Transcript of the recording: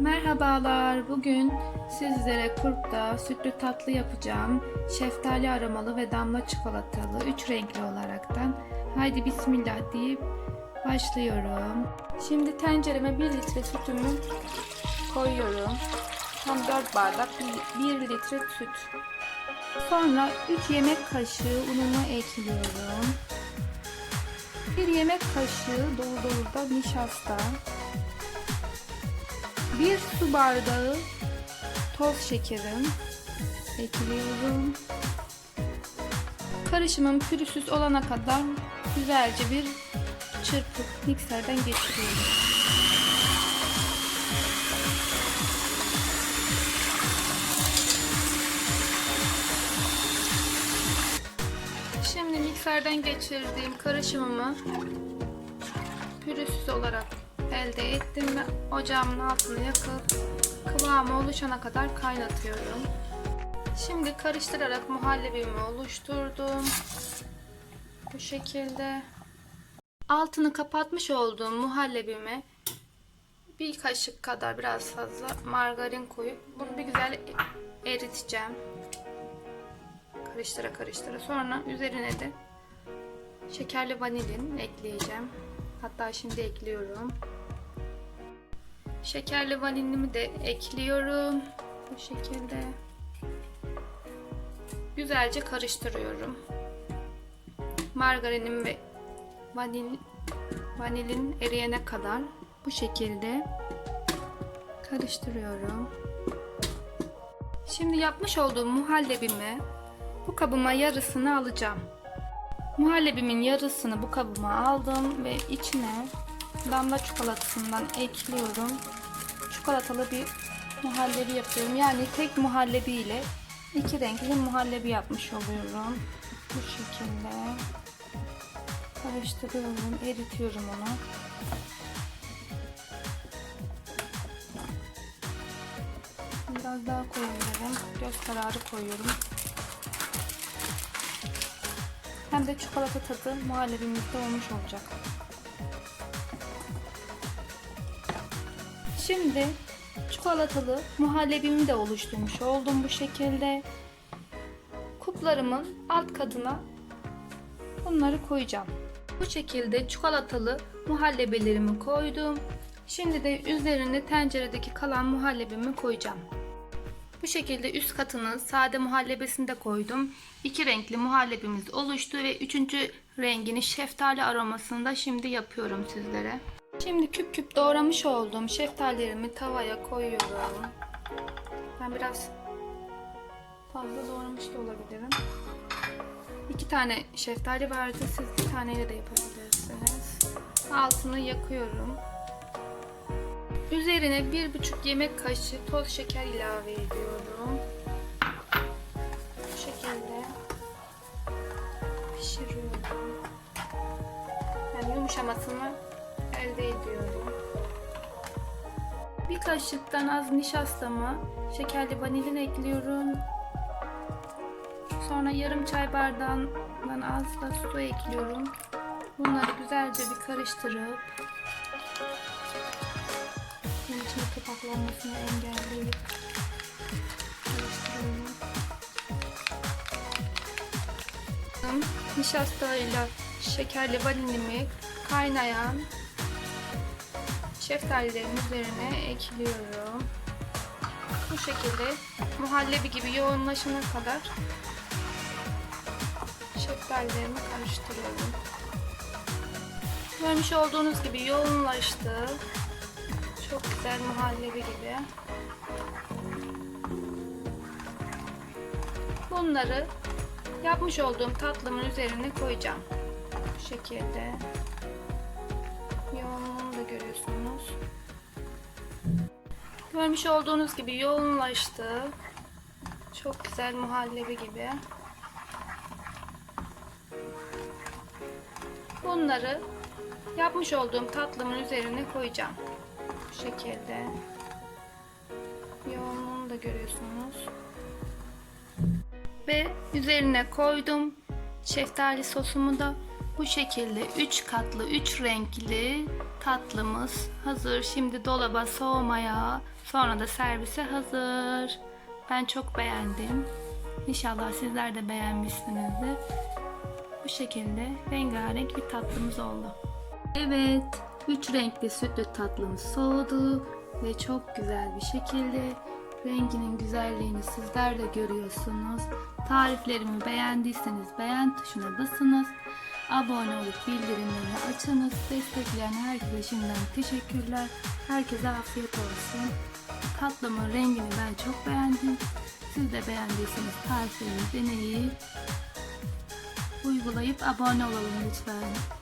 Merhabalar. Bugün sizlere kurpta sütlü tatlı yapacağım. Şeftali aromalı ve damla çikolatalı 3 renkli olaraktan. Haydi bismillah deyip başlıyorum. Şimdi tencereme 1 litre sütümü koyuyorum. Tam 4 bardak 1 litre süt. Sonra 3 yemek kaşığı unumu ekliyorum. 1 yemek kaşığı dolu dolu da nişasta. 1 su bardağı toz şekerim ekliyorum. Karışımım pürüzsüz olana kadar güzelce bir çırpıp mikserden geçiriyorum. Şimdi mikserden geçirdiğim karışımımı pürüzsüz olarak elde ettim ve ocağımın altını yakıp kıvamı oluşana kadar kaynatıyorum. Şimdi karıştırarak muhallebimi oluşturdum. Bu şekilde. Altını kapatmış olduğum muhallebime bir kaşık kadar biraz fazla margarin koyup bunu bir güzel eriteceğim. Karıştıra karıştıra. Sonra üzerine de şekerli vanilin ekleyeceğim. Hatta şimdi ekliyorum. Şekerli vanilimi de ekliyorum. Bu şekilde. Güzelce karıştırıyorum. Margarinim ve vanil, vanilin eriyene kadar bu şekilde karıştırıyorum. Şimdi yapmış olduğum muhallebimi bu kabıma yarısını alacağım. Muhallebimin yarısını bu kabıma aldım ve içine damla çikolatasından ekliyorum. Çikolatalı bir muhallebi yapıyorum. Yani tek muhallebi ile iki renkli muhallebi yapmış oluyorum. Bu şekilde karıştırıyorum, eritiyorum onu. Biraz daha koyuyorum. Göz kararı koyuyorum. Hem de çikolata tadı muhallebimizde olmuş olacak. Şimdi çikolatalı muhallebimi de oluşturmuş oldum bu şekilde. Kuplarımın alt katına bunları koyacağım. Bu şekilde çikolatalı muhallebilerimi koydum. Şimdi de üzerine tenceredeki kalan muhallebimi koyacağım. Bu şekilde üst katını sade muhallebesini de koydum. İki renkli muhallebimiz oluştu ve üçüncü rengini şeftali aromasını da şimdi yapıyorum sizlere. Şimdi küp küp doğramış olduğum şeftalilerimi tavaya koyuyorum. Ben biraz fazla doğramış da olabilirim. İki tane şeftali vardı. Siz bir taneyle de yapabilirsiniz. Altını yakıyorum. Üzerine bir buçuk yemek kaşığı toz şeker ilave ediyorum. Bu şekilde pişiriyorum. Yani yumuşamasını elde ediyorum. Bir kaşıktan az nişastamı şekerli vanilin ekliyorum. Sonra yarım çay bardağından az da su ekliyorum. Bunları güzelce bir karıştırıp içine kapaklanmasını engelleyip karıştırıyorum. Nişastayla şekerli vanilimi kaynayan şeftalilerin üzerine ekliyorum. Bu şekilde muhallebi gibi yoğunlaşana kadar şeftalilerimi karıştırıyorum. Görmüş olduğunuz gibi yoğunlaştı. Çok güzel muhallebi gibi. Bunları yapmış olduğum tatlımın üzerine koyacağım. Bu şekilde. Görüyorsunuz. Görmüş olduğunuz gibi yoğunlaştı. Çok güzel muhallebi gibi. Bunları yapmış olduğum tatlımın üzerine koyacağım. Bu şekilde. Yoğunluğunu da görüyorsunuz. Ve üzerine koydum. Şeftali sosumu da bu şekilde 3 katlı 3 renkli tatlımız hazır. Şimdi dolaba soğumaya Sonra da servise hazır. Ben çok beğendim. İnşallah sizler de beğenmişsinizdir. Bu şekilde rengarenk bir tatlımız oldu. Evet, üç renkli sütlü tatlımız soğudu ve çok güzel bir şekilde renginin güzelliğini sizler de görüyorsunuz. Tariflerimi beğendiyseniz beğen tuşuna basınız. Abone olup bildirimleri açınız. Destekleyen herkese şimdiden teşekkürler. Herkese afiyet olsun. Tatlımın rengini ben çok beğendim. Siz de beğendiyseniz tariflerimi deneyip uygulayıp abone olalım lütfen.